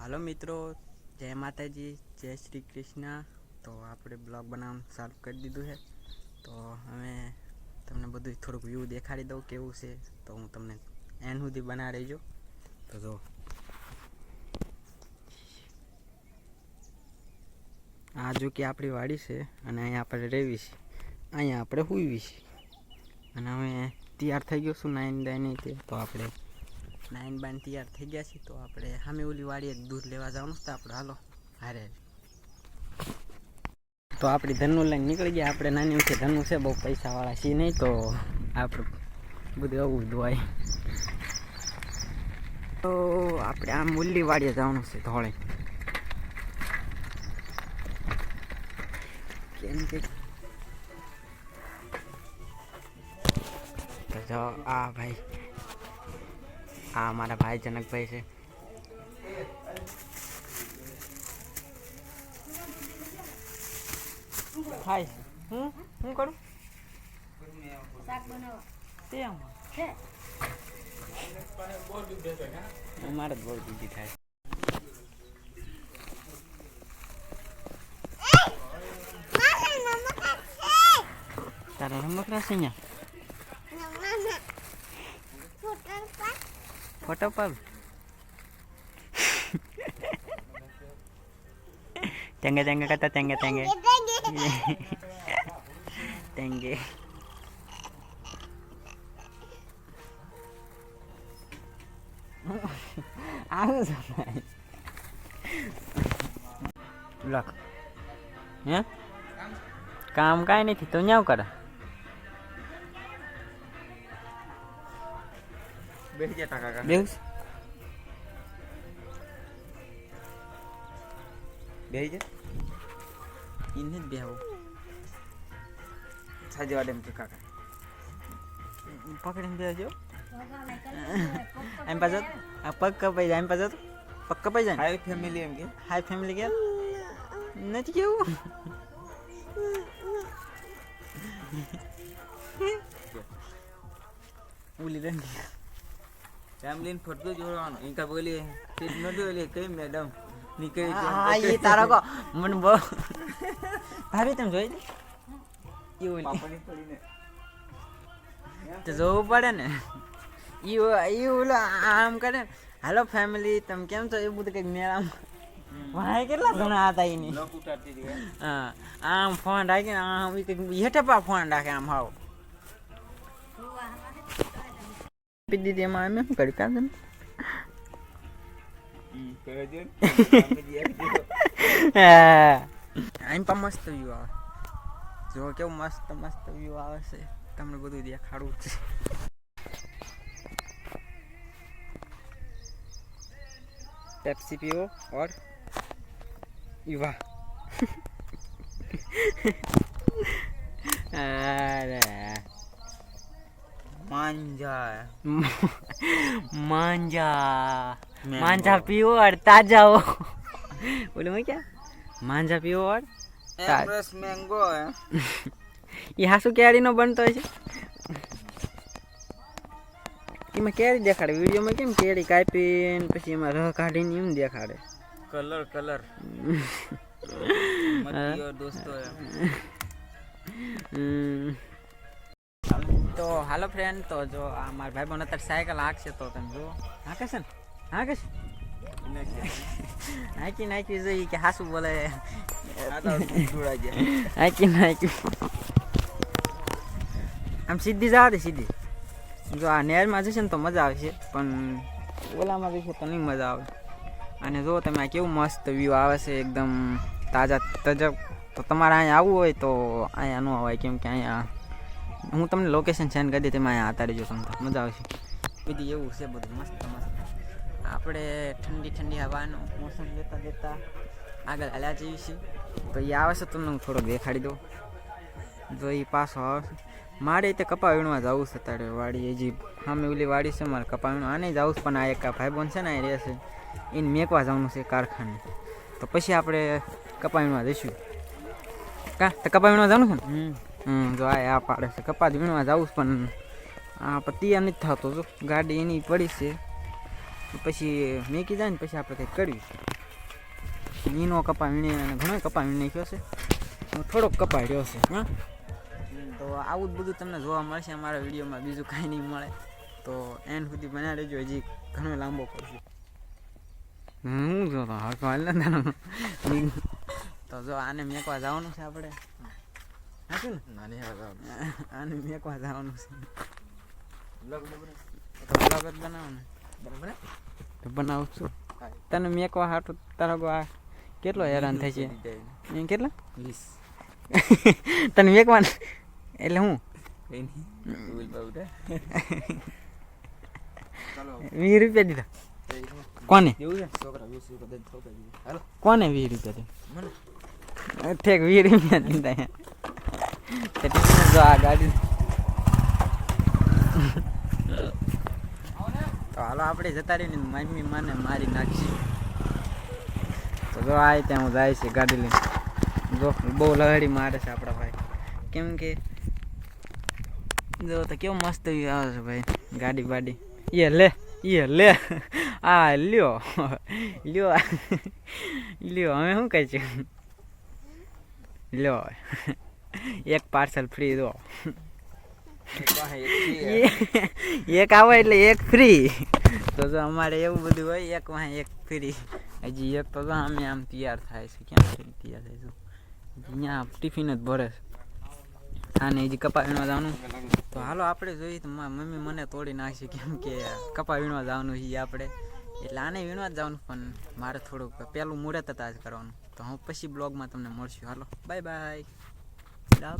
હાલો મિત્રો, જય માતાજી, જય શ્રી કૃષ્ણ. તો આપણે બ્લોગ બનાવવાનું ચાલુ કરી દીધું છે. તો હવે તમને બધું થોડુંક વ્યૂ દેખાડી દઉં કેવું છે. તો હું તમને એન સુધી બના રહીજો. તો જો. આ જો કે આપણી વાડી છે અને અહીંયા આપણે રહેવી છે. અહીંયા આપણે હુઈવી છે. અને હવે તૈયાર થઈ ગયો છું નાઈન ડાઈન તે તો આપણે નાઈન બાન તૈયાર થઈ ગયા છે, તો આપણે સામે ઓલી વાડીએ દૂધ લેવા જવાનું તો આપણે હાલો, હારે તો આપણી ધનુ લઈને નીકળી ગયા, આપણે નાની છે ધનુ છે, બહુ પૈસાવાળા છીએ નહીં, તો આપણે બધું આવું ધોવાય તો આપણે આ મુલ્લી વાડીએ જવાનું છે, ધોળે. કેમ કે આ ભાઈ આ મારા ભાઈ જનકભાઈ છે. હાય હું? હું કરું? શાક બનાવવા તેમ. છે મારે જ બહુ બીજી થાય. તારા રમકડા છે અહીંયા? ફોટો પાડ તેંગે તેંગે કરતા તેંગે તેંગે તેંગે આવું સમજાય લખ હે કામ કાંઈ નથી તો ન્યાવ કરે બેસી જા ટાકા કા બેસ બેસી જા ઇને જ બેહો સાજે વાડે એમ કે કાકા પકડીને બેસજો એમ પાછો આ પગ કપાઈ જાય એમ પાછો પગ કપાઈ જાય હાઈ ફેમિલી એમ કે હાઈ ફેમિલી કે નથી કેવું ઉલી રંગી ફેમિલી ને ફરતું જોડવાનું ઇનકા બોલી સીટ ન જોઈ કઈ મેડમ નીકળી હા એ તારા કો. મને બહુ ભાભી તમે જોઈ દે પડીને તો જોવું પડે ને. ઈ ઓલો આમ કરે. હેલો ફેમિલી તમે કેમ છો? એ બધું કંઈક મેળામાં. ભાઈ કેટલા ઘણા હતા એની હે. આમ ફોન રાખીને આમ હેઠે પા ફોન રાખે આમ હાવ. આપી દીધી એમાં અમે શું કર્યું કાં પણ મસ્ત વ્યૂ આવે જો કેવું મસ્ત મસ્ત વ્યૂ આવે છે તમને બધું દેખાડવું છે પેપ્સી પીઓ ઓર યુવા અરે માંજા मांझा Mango. मांझा पियो और ताजा हो बोले मैं क्या मांझा पियो और તા- એમરેસ મેંગો હે એ હાસુ કેરીનો બનતો હોય છે એમાં કેરી દેખાડે વિડીયોમાં કેમ કેરી કાપીને પછી એમાં રહ કાઢીને એમ દેખાડે કલર કલર મતિયો દોસ્તો હે હમ. તો હાલો ફ્રેન્ડ તો જો આ મારા ભાઈ બહેન અત્યારે સાયકલ હાંકશે તો તમે જુઓ. હાંકે છે ને? હાંકે છે હાંકી નાખી જોઈએ કે હાસુ બોલે. હાંકી નાખી આમ સીધી જવા દે સીધી. જો આ નેરમાં જશે ને તો મજા આવશે પણ ઓલામાં જશે તો નહીં મજા આવે. અને જો તમે આ કેવું મસ્ત વ્યૂ આવે છે એકદમ તાજા તજબ. તો તમારે અહીંયા આવવું હોય તો અહીંયા ન હોય કેમ કે અહીંયા હું તમને લોકેશન સેન્ડ કરી દઈ તમે અહીંયા આતા રહેજો તમને મજા આવશે. બધી એવું છે બધું, મસ્ત મસ્ત. આપણે ઠંડી ઠંડી હવાનું, મોસમ લેતા લેતા આગળ હાલ્યા જઈએ છીએ. તો એ આવે છે તમને હું થોડોક દેખાડી દઉં. જો એ પાછો આવે મારે તે કપા વીણવા જવું છે તારે વાડી હજી સામે ઓલી વાડી છે મારે કપા વીણવા આને જવું છે, પણ આ એક ભાઈ બોન છે ને એ રહેશે. એને મેકવા જવાનું છે કારખાને. તો પછી આપણે કપા વીણવા જઈશું. કા, તો કપા વીણવા જવાનું છે ને? હમ, જો આ આ પાડે છે. કપાસ વીણવા જવું છું, પણ આ તૈયાર નથી થતો, જો. ગાડી એની પડી છે. પછી મેકી જાય ને પછી આપણે કંઈક કરવી નીનો કપા વીણી અને ઘણો કપા વીણી નાખ્યો છે. થોડોક કપા રહ્યો છે, હા? તો આવું જ બધું તમને જોવા મળશે. અમારા વિડીયોમાં બીજું કાંઈ નહીં મળે. તો એન્ડ સુધી બના લેજો હજી ઘણો લાંબો પડશે. હું જો હાલ તો જો, આને મેકવા જવાનું છે આપણે. હાચું ને? નાની આવે આને મેકવા જવાનું છે. બ્લોગ બ્લોગ જ બનાવો ને બરાબર? તો બનાવું છું તને મેકવા હાટું તારો આ કેટલો હેરાન થાય છે? એમ કેટલા? વીસ. તને મેકવા એટલે હું? નહીં. વીસ રૂપિયા દીધા. કોને? કોને વીસ રૂપિયા દીધા? ઠેક વીસ રૂપિયા દીધા તે ટીચરને જો આ ગાડી તો હાલો, આપણે જતા રહીને મમ્મી માને મારી નાખી તો જો આ ત્યાં હું જાય છે ગાડી લઈને. જો, બહુ લગાડી મારે છે આપણા ભાઈ. કેમ કે જો તો કેવું મસ્ત view આવે છે ભાઈ, ગાડી બાડી. એ લે એ લે. આ લ્યો લ્યો લ્યો, અમે શું કહે છે? લ્યો. એક પાર્સલ ફ્રી દો. એક આવે એટલે એક ફ્રી તો જો અમારે એવું બધું હોય એક વાં એક ફ્રી હજી એક તો જો અમે આમ તૈયાર થાય છે ક્યાં તૈયાર થાય છે? અહીંયા ટિફિન જ ભરે છે. આને હજી કપા વીણવા જવાનું. તો હાલો આપણે જોઈએ તો મમ્મી મને તોડી નાખશે કેમ કે કપા વીણવા જવાનું છે આપણે. એટલે આને વીણવા જ જવાનું પણ મારે થોડુંક પહેલું મુહૂર્ત જ કરવાનું. તો હું પછી બ્લોગમાં તમને મળશું. હાલો બાય બાય hala.